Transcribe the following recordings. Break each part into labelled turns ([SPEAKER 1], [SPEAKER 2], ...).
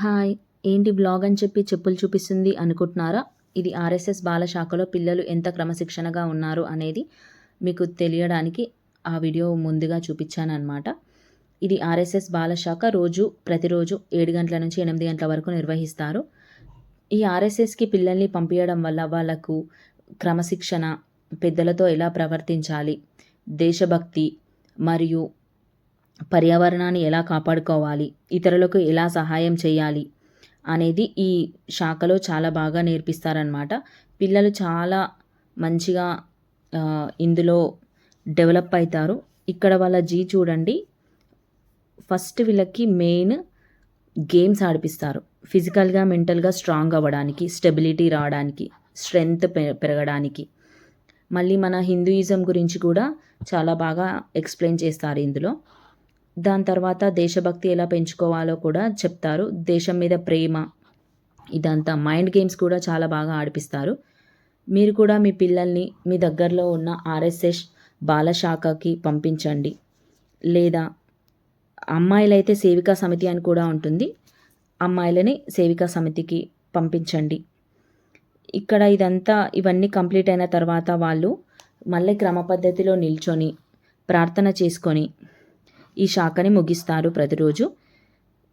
[SPEAKER 1] Hi ఏంటి blog అని చెప్పి చెప్పులు చూపిస్తుంది అనుకుంటున్నారా? ఇది ఆర్ఎస్ఎస్ బాల శాఖలో పిల్లలు ఎంత క్రమశిక్షణగా ఉన్నారు అనేది మీకు తెలియడానికి ఆ వీడియో ముందుగా చూపించాను ఇది ఆర్ఎస్ఎస్ బాల శాఖ రోజు ప్రతిరోజు ఏడు గంటల నుంచి ఎనిమిది గంటల వరకు నిర్వహిస్తారు. ఈ ఆర్ఎస్ఎస్కి పిల్లల్ని పంపించడం వల్ల వాళ్ళకు క్రమశిక్షణ పెద్దలతో ఎలా ప్రవర్తించాలి దేశభక్తి మరియు పర్యావరణాన్ని ఎలా కాపాడుకోవాలి? ఇతరులకు ఎలా సహాయం చేయాలి? అనేది ఈ శాఖలో చాలా బాగా నేర్పిస్తారనమాట పిల్లలు చాలా మంచిగా ఇందులో డెవలప్ అవుతారు ఇక్కడ వాళ్ళ జీ చూడండి. ఫస్ట్ వీళ్ళకి మెయిన్ గేమ్స్ ఆడిపిస్తారు. ఫిజికల్గా మెంటల్గా స్ట్రాంగ్ అవ్వడానికి స్టెబిలిటీ రావడానికి స్ట్రెంగ్త్ పెరగడానికి. మళ్ళీ మన హిందూయిజం గురించి కూడా చాలా బాగా ఎక్స్ప్లెయిన్ చేస్తారు ఇందులో. దాని తర్వాత దేశభక్తి ఎలా పెంచుకోవాలో కూడా చెప్తారు. దేశం మీద ప్రేమ ఇదంతా మైండ్ గేమ్స్ కూడా చాలా బాగా ఆడిపిస్తారు. మీరు కూడా మీ పిల్లల్ని మీ దగ్గరలో ఉన్న ఆర్ఎస్ఎస్ బాలశాఖకి పంపించండి. లేదా అమ్మాయిలైతే సేవికా సమితి అని కూడా ఉంటుంది. అమ్మాయిలని సేవికా సమితికి పంపించండి. ఇక్కడ ఇదంతా ఇవన్నీ కంప్లీట్ అయిన తర్వాత వాళ్ళు మళ్ళీ క్రమ పద్ధతిలో నిల్చొని ప్రార్థన చేసుకొని ఈ శాఖని ముగిస్తారు ప్రతిరోజు.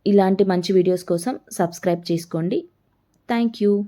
[SPEAKER 1] ఇలాంటి మంచి వీడియోస్ కోసం సబ్స్క్రైబ్ చేసుకోండి. Thank you.